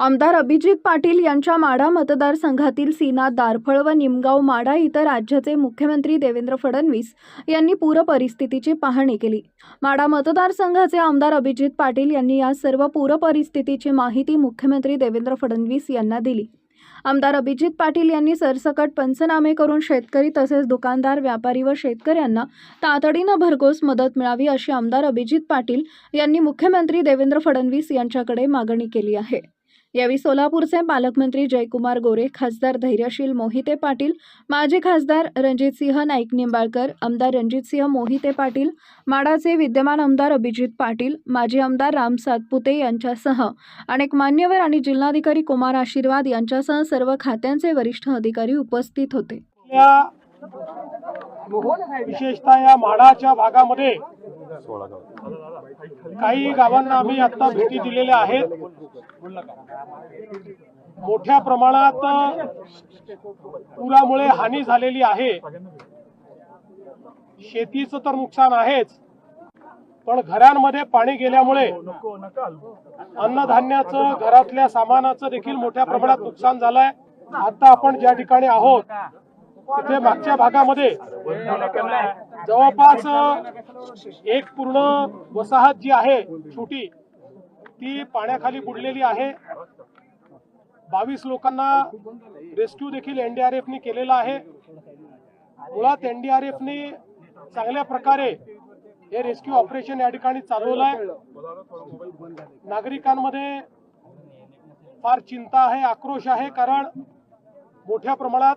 आमदार अभिजित पाटील यांच्या माढा मतदारसंघातील सीना दारफळ व निमगाव माढा इथं राज्याचे मुख्यमंत्री देवेंद्र फडणवीस यांनी पूर परिस्थितीची पाहणी केली. माढा मतदारसंघाचे आमदार अभिजित पाटील यांनी या सर्व पूरपरिस्थितीची माहिती मुख्यमंत्री देवेंद्र फडणवीस यांना दिली. आमदार अभिजित पाटील यांनी सरसकट पंचनामे करून शेतकरी तसेच दुकानदार व्यापारी व शेतकऱ्यांना तातडीनं भरघोस मदत मिळावी अशी आमदार अभिजित पाटील यांनी मुख्यमंत्री देवेंद्र फडणवीस यांच्याकडे मागणी केली आहे. यावेळी सोलापूरचे पालकमंत्री जयकुमार गोरे खासदार धैर्यशील मोहिते पाटील माजी खासदार रणजितसिंह नाईक निंबाळकर आमदार रणजितसिंह मोहिते पाटील माडाचे विद्यमान आमदार अभिजित पाटील माजी आमदार राम सातपुते यांच्यासह अनेक मान्यवर आणि जिल्हाधिकारी कुमार आशीर्वाद यांच्यासह सर्व खात्यांचे वरिष्ठ अधिकारी उपस्थित होते. विशेषतः या माडाच्या भागामध्ये काही गावांना आम्ही आता भेटी दिलेल्या आहेत. मोठ्या प्रमाणात पुरामुळे हानी झालेली आहे. शेतीचं तर नुकसान आहेच पण घरांमध्ये पाणी गेल्यामुळे अन्नधान्याचं घरातल्या सामानाचं देखील मोठ्या प्रमाणात नुकसान झालंय. आता आपण ज्या ठिकाणी आहोत तिथे मागच्या भागामध्ये जवळपास एक पूर्ण वसाहत जी आहे छोटी ती पाण्याखाली बुडलेली आहे. बावीस लोकांना रेस्क्यू देखील एनडीआरएफने केलेला आहे. मुळात एनडीआरएफने चांगल्या प्रकारे हे रेस्क्यू ऑपरेशन या ठिकाणी चालवलं आहे. नागरिकांमध्ये फार चिंता आहे आक्रोश आहे कारण मोठ्या प्रमाणात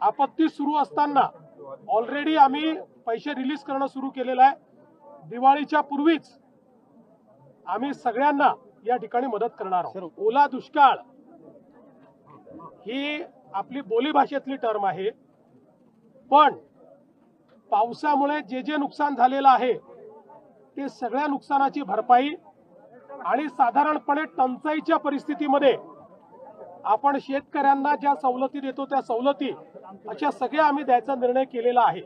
आपत्ती सुरू असताना ऑलरेडी आम्ही पैसे रिलीज करणं सुरू केलेलं आहे. दिवाळीच्या पूर्वीच आम्ही सगळ्यांना या ठिकाणी मदत करणार आहोत. ओला दुष्काळ ही आपली बोलीभाषेतली टर्म आहे. पण पावसामुळे जे जे नुकसान झालेलं आहे ते सगळ्या नुकसानाची भरपाई आणि साधारणपणे टंचाईच्या परिस्थितीमध्ये आपण शेतकऱ्यांना ज्या सवलती देतो त्या सवलती अशा सगळ्या आम्ही द्यायचा निर्णय केलेला आहे.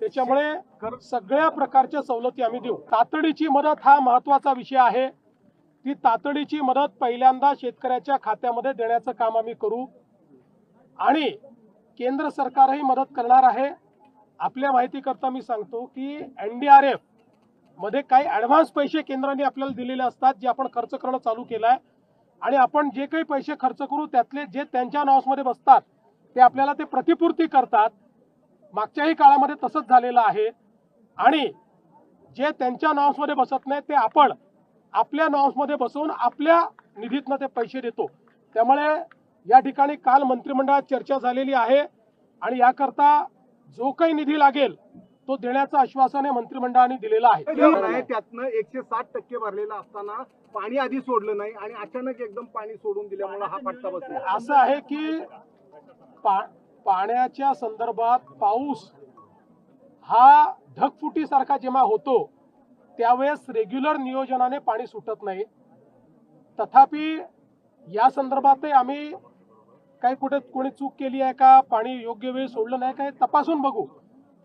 त्याच्यामुळे सगळ्या प्रकारच्या सवलती आम्ही देऊ. तातडीची मदत हा महत्त्वाचा विषय आहे. ती तातडीची मदत पहिल्यांदा शेतकऱ्याच्या खात्यामध्ये देण्याचं काम आम्ही करू. आणि केंद्र सरकारही मदत करणार आहे. आपल्या माहितीकरता मी सांगतो की एनडीआरएफमध्ये काही ऍडव्हान्स पैसे केंद्राने आपल्याला दिलेले असतात जे आपण खर्च करणं चालू केलं आहे आणि आपण जे काही पैसे खर्च करू त्यातले जे त्यांच्या मध्ये बसतात ते आपल्याला ते प्रतिपूर्ती करतात. मागच्याही काळामध्ये तसंच झालेलं आहे. आणि जे त्यांच्या मध्ये बसत नाही ते आपण आपल्या मध्ये बसवून आपल्या निधीतनं ते पैसे देतो. त्यामुळे या ठिकाणी काल मंत्रिमंडळात चर्चा झालेली आहे. आणि याकरता जो काही निधी लागेल तो देण्याचं आश्वासन हे मंत्रिमंडळाने दिलेलं आहे. आहे त्यातनं एकशे साठ टक्के भरलेला असताना पाणी आधी सोडलं नाही आणि अचानक एकदम पाणी सोडून दिल्यामुळे हा फटका बसला. असं आहे की पा पाण्याच्या संदर्भात पाऊस हा ढगफुटीसारखा जेव्हा होतो त्यावेळेस रेग्युलर नियोजनाने पाणी सुटत नाही. तथापि या संदर्भातही आम्ही काही कुठे कोणी चूक केली आहे का पाणी योग्य वेळी सोडलं नाही काय तपासून बघू.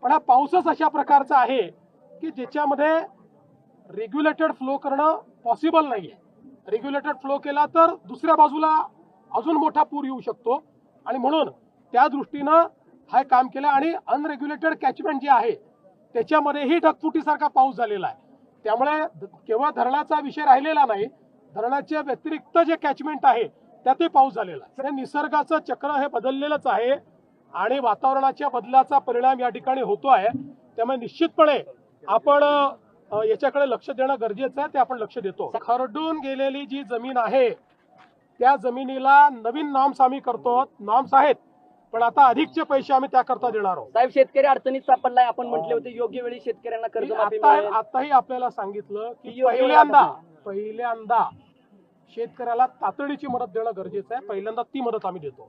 पण हा पाऊसच अशा प्रकारचा आहे की ज्याच्यामध्ये रेग्युलेटेड फ्लो करणं पॉसिबल नाही आहे रेग्युलेटेड फ्लो केला तर दुसऱ्या बाजूला अजून मोठा पूर येऊ शकतो. आणि म्हणून त्या दृष्टीनं हा काम केलं आणि अनरेग्युलेटेड कॅचमेंट जे आहे त्याच्यामध्येही ढगफुटीसारखा पाऊस झालेला आहे. त्यामुळे केवळ धरणाचा विषय राहिलेला नाही धरणाच्या व्यतिरिक्त जे कॅचमेंट आहे त्यातही पाऊस झालेला आहे. म्हणजे निसर्गाचं चक्र हे बदललेलंच आहे. आणि वातावरणाच्या बदलाचा परिणाम या ठिकाणी होतो आहे. त्यामुळे निश्चितपणे आपण याच्याकडे लक्ष देणं गरजेचं आहे ते आपण लक्ष देतो. खरडून गेलेली जी जमीन आहे त्या जमिनीला नवीन नॉर्म्स आम्ही करतो नॉर्म्स आहेत. पण आता अधिकचे पैसे आम्ही त्याकरता देणार आहोत. साहेब शेतकरी अडचणीत सापडलाय आपण म्हटले होते योग्य वेळी शेतकऱ्यांना मिळेल. आताही आपल्याला सांगितलं की पहिल्यांदा. पहिल्यांदा शेतकऱ्याला तातडीची मदत देणं गरजेचं आहे. पहिल्यांदा ती मदत आम्ही देतो.